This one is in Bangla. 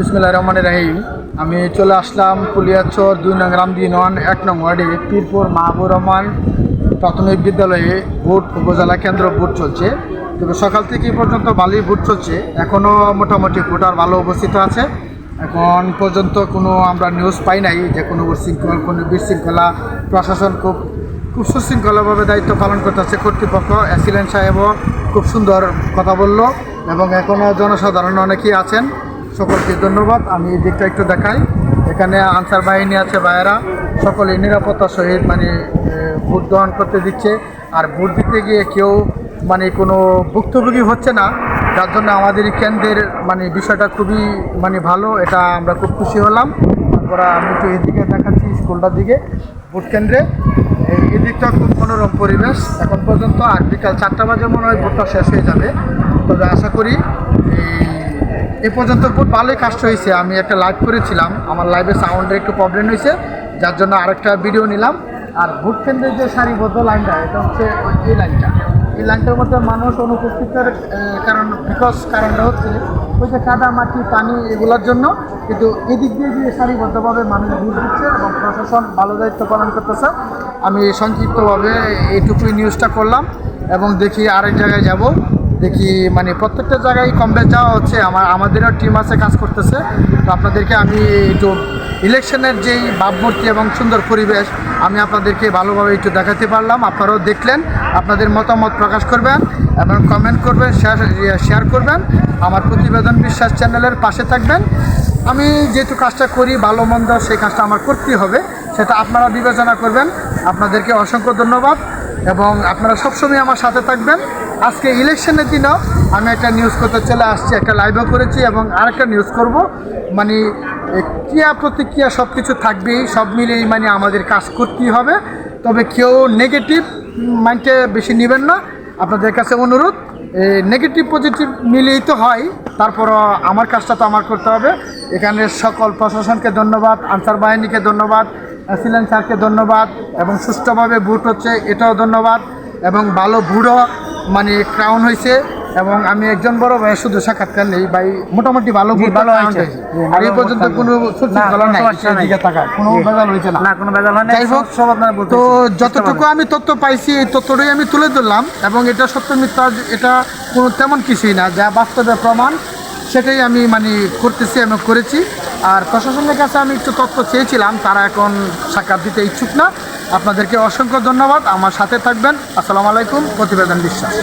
বিসমিল্লাহ রহমান রাহিম। আমি চলে আসলাম কুলিয়াচর দুই নং রামদি নন এক নং ওয়ার্ডে, পীরপুর মাহবুর রহমান প্রাথমিক বিদ্যালয়ে ভোট উপজেলা কেন্দ্র ভোট চলছে। তবে সকাল থেকে পর্যন্ত ভালোই ভোট চলছে। এখনও মোটামুটি ভোটার ভালো উপস্থিত আছে। এখন পর্যন্ত কোনো আমরা নিউজ পাই নাই যে কোনো উশৃঙ্খল কোনো বিশৃঙ্খলা। প্রশাসন খুব খুব সুশৃঙ্খলাভাবে দায়িত্ব পালন করতেছে কর্তৃপক্ষ। অ্যাসিলেন্ট সাহেবও খুব সুন্দর কথা বলল এবং এখনও জনসাধারণ অনেকেই আছেন। সকলকে ধন্যবাদ। আমি এই দিকটা একটু দেখাই। এখানে আনসার বাহিনী আছে ভাইয়েরা। সকলে নিরাপত্তার সহিত মানে ভোট গ্রহণ করতে দিচ্ছে। আর ভোট দিতে গিয়ে কেউ মানে কোনো ভুক্তভোগী হচ্ছে না। যার জন্য আমাদের কেন্দ্রের মানে বিষয়টা খুবই মানে ভালো। এটা আমরা খুব খুশি হলাম। তারপর আমি একটু এদিকে দেখাচ্ছি স্কুলটার দিকে, ভোট কেন্দ্রে। এদিকটা খুব মনোরম পরিবেশ। এখন পর্যন্ত আর বিকাল চারটা বাজে, মনে হয় ভোটটা শেষ হয়ে যাবে। তবে আশা করি এই এ পর্যন্ত খুব ভালোই কাজটা হয়েছে। আমি একটা লাইভ করেছিলাম। আমার লাইভে সাউন্ডের একটু প্রবলেম হয়েছে, যার জন্য আরেকটা ভিডিও নিলাম। আর ভোট কেন্দ্রের যে সারিবদ্ধ লাইনটা এটা হচ্ছে এই লাইনটা এই লাইনটার মধ্যে মানুষ অনুপস্থিতের কারণ, বিকজ কারণটা হচ্ছে, ওই যে কাদা, মাটি, পানি এগুলোর জন্য কিন্তু এদিক দিয়ে দিয়ে সারিবদ্ধভাবে মানুষ ভোট দিচ্ছে এবং প্রশাসন ভালো দায়িত্ব পালন করতেছে, আমি সংক্ষিপ্তভাবে এইটুকুই নিউজটা করলাম এবং দেখি আরেক জায়গায় যাব। দেখি মানে প্রত্যেকটা জায়গায় কম বেশ যাওয়া হচ্ছে। আমার, আমাদেরও টিম আছে, কাজ করতেছে। তো আপনাদেরকে আমি একটু ইলেকশনের যেই ভাবমূর্তি এবং সুন্দর পরিবেশ, আমি আপনাদেরকে ভালোভাবে একটু দেখাতে পারলাম। আপনারাও দেখলেন, আপনাদের মতামত প্রকাশ করবেন এবং কমেন্ট করবেন শেয়ার শেয়ার করবেন। আমার প্রতিবেদন বিশ্বাস চ্যানেলের পাশে থাকবেন। আমি যেহেতু কাজটা করি, ভালো মন্দ সেই কাজটা আমার করতেই হবে। সেটা আপনারা বিবেচনা করবেন। আপনাদেরকে অসংখ্য ধন্যবাদ। এবং আপনারা সবসময় আমার সাথে থাকবেন। আজকে ইলেকশনের দিনও আমি একটা নিউজ করতে চলে আসছি, একটা লাইভও করেছি এবং আরেকটা নিউজ করব। মানে ক্রিয়া প্রতিক্রিয়া সব কিছু থাকবেই, সব মিলিয়েই মানে আমাদের কাজ করতেই হবে। তবে কেউ নেগেটিভ মাইন্ডে বেশি নেবেন না। আপনাদের কাছে অনুরোধ নেগেটিভ পজিটিভ মিলেই তো হয়, তারপরও আমার কাজটা তো আমার করতে হবে। এখানে সকল প্রশাসনকে ধন্যবাদ, আনসার বাহিনীকে ধন্যবাদ সিলেন স্যারকে ধন্যবাদ এবং সুষ্ঠুভাবে ভোট হচ্ছে এটাও ধন্যবাদ এবং ভালো ভুড়ো মানে ক্রাউন হয়েছে এবং আমি একজন বড় ভাই শুধু সাক্ষাৎকার নেই ভাই মোটামুটি ভালো ভালো হয়েছে। আর এই পর্যন্ত কোনো। ভেজাল হয়েছে না। কোনো ভেজাল হয় যাই হোক তো যতটুকু আমি তথ্য পাইছি এই তথ্যটাই আমি তুলে ধরলাম এবং এটা সত্য মিথ্যা এটা কোনো তেমন কিছুই না যা বাস্তবে প্রমাণ সেটাই আমি মানে করতেছি এবং করেছি। আর প্রশাসনের কাছে আমি একটু তথ্য চেয়েছিলাম, তারা এখন সাক্ষাৎ দিতে ইচ্ছুক না। আপনাদেরকে অসংখ্য ধন্যবাদ, আমার সাথে থাকবেন। আসসালামু আলাইকুম, প্রতিবেদন বিশ্বাস।